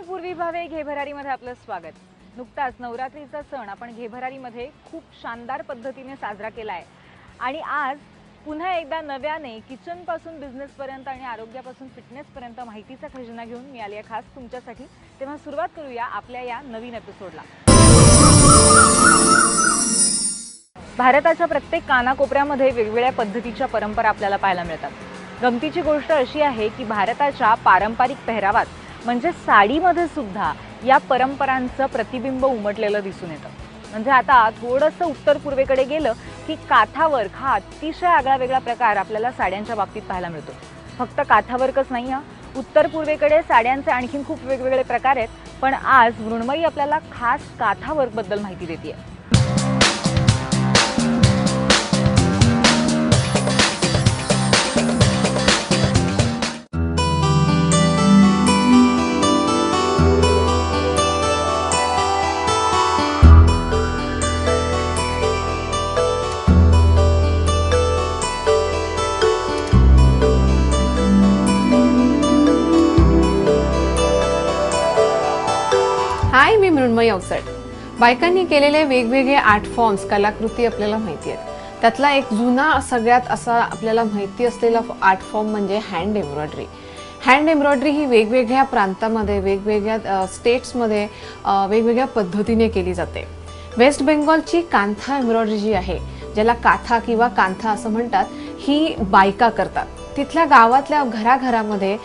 पूर्वी भावे घेभरारीमध्ये आपलं स्वागत. नुकताच नवरात्रीचा सण आपण घेभरारीमध्ये खूप शानदार पद्धतीने साजरा केला आहे आणि आज पुन्हा एकदा नव्याने किचनपासून बिझनेसपर्यंत आणि आरोग्यापासून फिटनेसपर्यंत माहितीचा खजिना घेऊन मी आली आहे खास तुमच्यासाठी. तेव्हा सुरुवात करूया आपल्या या नवीन एपिसोडला भारताच्या प्रत्येक कानाकोपऱ्यामध्ये वेगवेगळ्या पद्धतीच्या परंपरा आपल्याला पाहायला मिळतात. गमतीची गोष्ट अशी आहे की भारताच्या पारंपरिक पेहरावात म्हणजे साडीमध्ये सुद्धा या परंपरांचं प्रतिबिंब उमटलेलं दिसून येतं. म्हणजे आता थोडंसं उत्तर पूर्वेकडे गेलं की काथावर्क हा अतिशय आगळा वेगळा प्रकार आपल्याला साड्यांच्या बाबतीत पाहायला मिळतो. फक्त काथावर्कच नाही हा. उत्तर पूर्वेकडे साड्यांचे आणखीन खूप वेगवेगळे प्रकार आहेत पण आज मृण्मयी आपल्याला खास काथावर्कबद्दल माहिती देते हाय अवसट बायकांनी केलेले वेगवेगळे आर्ट फॉर्म्स कलाकृती आपल्याला माहिती आहेत. त्यातला एक जुना सगळ्यात असा आपल्याला माहिती असलेला आर्ट फॉर्म म्हणजे हँड एम्ब्रॉयडरी. हँड एम्ब्रॉयडरी ही वेगवेगळ्या प्रांतामध्ये वेगवेगळ्या स्टेट्समध्ये वेगवेगळ्या पद्धतीने केली जाते. वेस्ट बेंगॉलची कांथा एम्ब्रॉयडरी जी आहे ज्याला काथा किंवा कांथा असं म्हणतात ही बायका करतात. तिथल्या गावातल्या घराघरामध्ये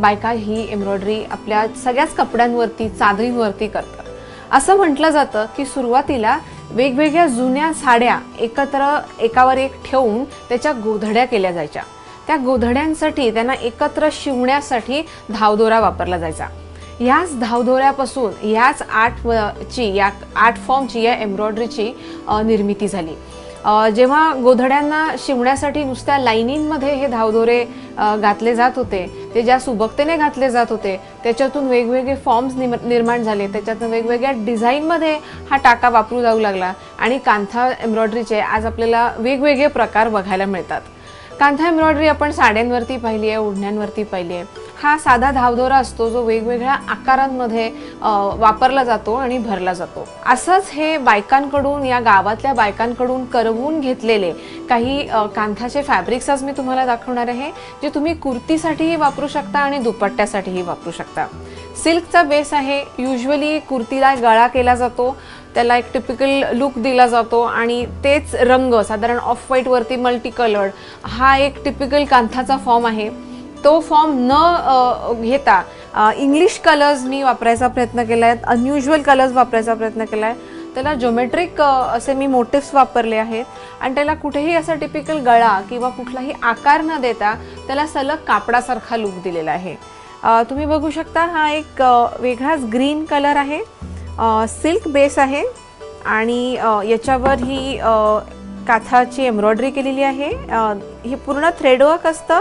बायका ही एम्ब्रॉयडरी आपल्या सगळ्याच कपड्यांवरती चादरींवरती करतात. असं म्हटलं जातं की सुरुवातीला वेगवेगळ्या जुन्या साड्या एकत्र एकावर एक ठेवून त्याच्या गोधड्या केल्या जायच्या. त्या गोधड्यांसाठी त्यांना एकत्र शिवण्यासाठी धावदोरा वापरला जायचा. ह्याच धावदोऱ्यापासून ह्याच आर्ट ची या आर्ट फॉर्मची या एम्ब्रॉयडरीची निर्मिती झाली. जेव्हा गोधड्यांना शिवण्यासाठी नुसत्या लाईनींमध्ये हे धावदोरे घातले जात होते ते ज्या सुबकतेने घातले जात होते त्याच्यातून वेगवेगळे फॉर्म्स निर्माण झाले. त्याच्यातून वेगवेगळ्या डिझाईनमध्ये हा टाका वापरू जाऊ लागला. आणि कांथा एम्ब्रॉयडरीचे आज आपल्याला वेगवेगळे प्रकार बघायला मिळतात. कांथा एम्ब्रॉयडरी आपण साड्यांवरती पाहिली आहे ओढण्यांवरती पाहिली आहे. हा साधा धावदोरा असतो जो वेगवेगळ्या आकारांमध्ये वापरला जातो आणि भरला जातो. असंच हे बायकांकडून या गावातल्या बायकांकडून करवून घेतलेले काही कांथाचे फॅब्रिक्स आज मी तुम्हाला दाखवणार आहे जे तुम्ही कुर्तीसाठीही वापरू शकता आणि दुपट्ट्यासाठीही वापरू शकता. सिल्कचा बेस आहे युजली कुर्तीला गळा केला जातो त्याला एक टिपिकल लुक दिला जातो आणि तेच रंग साधारण ऑफ व्हाईटवरती मल्टी कलर्ड हा एक टिपिकल कांथाचा फॉर्म आहे. तो फॉर्म न घेता इंग्लिश कलर्स मी वापरायचा प्रयत्न केला आहे अनयुज्युअल कलर्स वापरायचा प्रयत्न केला आहे त्याला जोमेट्रिक असे मी मोटिव्स वापरले आहेत. आणि त्याला कुठेही असा टिपिकल गळा किंवा कुठलाही आकार न देता त्याला सलग कापडासारखा लुक दिलेला आहे. तुम्ही बघू शकता हा एक वेगळाच ग्रीन कलर आहे. सिल्क बेस आहे. आणि याच्यावर ही काथाची एम्ब्रॉयडरी केलेली आहे. हे पूर्ण थ्रेडवर्क असतं.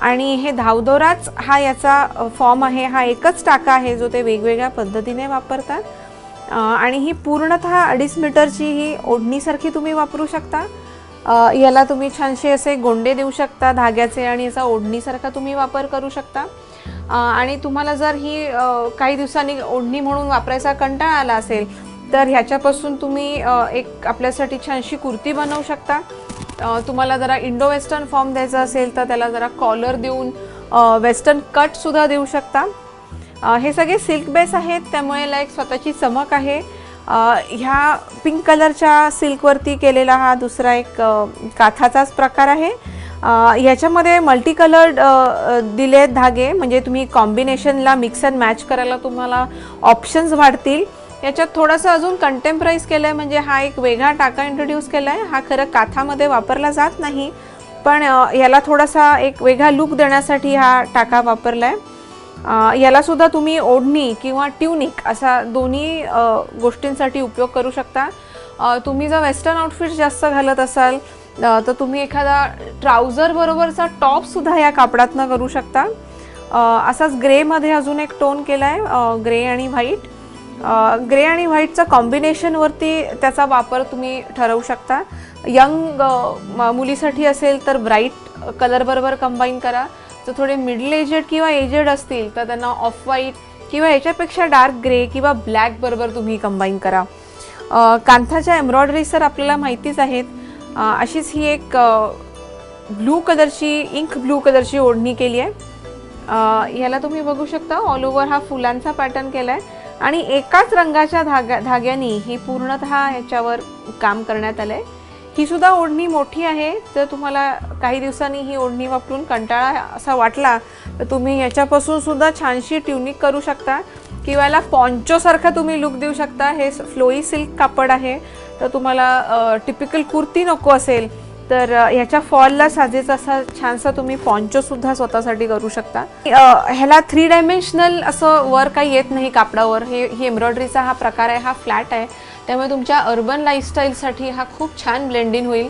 आणि हे धावदोराच हा याचा फॉर्म आहे हा एकच टाका आहे जो ते वेगवेगळ्या पद्धतीने वापरतात. आणि ही पूर्णतः अडीच मीटरची ही ओढणीसारखी तुम्ही वापरू शकता. याला तुम्ही छानसे असे गोंडे देऊ शकता धाग्याचे आणि याचा ओढणीसारखा तुम्ही वापर करू शकता. आणि तुम्हाला जर ही काही दिवसांनी ओढणी म्हणून वापरायचा कंटाळा आला असेल तर ह्याच्यापासून तुम्ही एक आपल्यासाठी छानशी कुर्ती बनवू शकता. तुम्हाला जरा इंडो वेस्टर्न फॉर्म द्यायचा असेल तर त्याला जरा कॉलर देऊन वेस्टर्न कटसुद्धा देऊ शकता. हे सगळे सिल्क बेस आहेत त्यामुळे लाईक स्वतःची चमक आहे. ह्या पिंक कलरच्या सिल्कवरती केलेला हा दुसरा एक काथाचाच प्रकार आहे. ह्याच्यामध्ये मल्टी कलर्ड दिले आहेत धागे म्हणजे तुम्ही कॉम्बिनेशनला मिक्स अँड मॅच करायला तुम्हाला ऑप्शन्स वाढतील. याच्यात थोडंसं अजून कंटेम्पराईज केलं आहे म्हणजे हा एक वेगळा टाका इंट्रोड्यूस केला आहे हा खरं काथामध्ये वापरला जात नाही पण याला थोडासा एक वेगळा लुक देण्यासाठी हा टाका वापरला आहे यालासुद्धा तुम्ही ओढणी किंवा ट्युनिक असा दोन्ही गोष्टींसाठी उपयोग करू शकता. तुम्ही जर वेस्टर्न आउटफिट जास्त घालत असाल तर तुम्ही एखादा ट्राउझर बरोबरचा या कापडातनं करू शकता. असाच ग्रेमध्ये अजून एक टोन केला आहे ग्रे आणि व्हाईट ग्रे आणि व्हाईटचं कॉम्बिनेशनवरती त्याचा वापर तुम्ही ठरवू शकता. यंग मुलीसाठी असेल तर ब्राईट कलर बरोबर कंबाईन करा. जर थोडे मिडल एजेड किंवा एजेड असतील तर त्यांना ऑफ व्हाईट किंवा याच्यापेक्षा डार्क ग्रे किंवा ब्लॅक बरोबर तुम्ही कंबाईन करा. कांथाच्या एम्ब्रॉयडरीज तर आपल्याला माहितीच आहेत. अशीच ही एक ब्लू कलरची इंक ब्लू कलरची ओढणी केली आहे. ह्याला याला तुम्ही बघू शकता. ऑल ओव्हर हा फुलांचा पॅटर्न केला आहे आणि एकाच रंगाच्या धाग्या धाग्यानी ही पूर्णतः ह्याच्यावर काम करण्यात आलं आहे ही सुद्धा ओढणी मोठी आहे. तर तुम्हाला काही दिवसांनी ही ओढणी वापरून कंटाळा असा वाटला तर तुम्ही याच्यापासून सुद्धा छानशी ट्युनिक करू शकता. किंवा याला पॉन्चोसारखा तुम्ही लुक देऊ शकता. हे फ्लोई सिल्क कापड आहे. तर तुम्हाला टिपिकल कुर्ती नको असेल तर ह्याच्या फॉलला साजेचा असा छानसा तुम्ही पॉन्चोसुद्धा स्वतःसाठी करू शकता. ह्याला थ्री डायमेन्शनल असं वर काही येत नाही कापडावर. हे ही एम्ब्रॉयडरीचा हा प्रकार आहे हा फ्लॅट आहे. त्यामुळे तुमच्या अर्बन लाईफस्टाईलसाठी हा खूप छान ब्लेंडिंग होईल.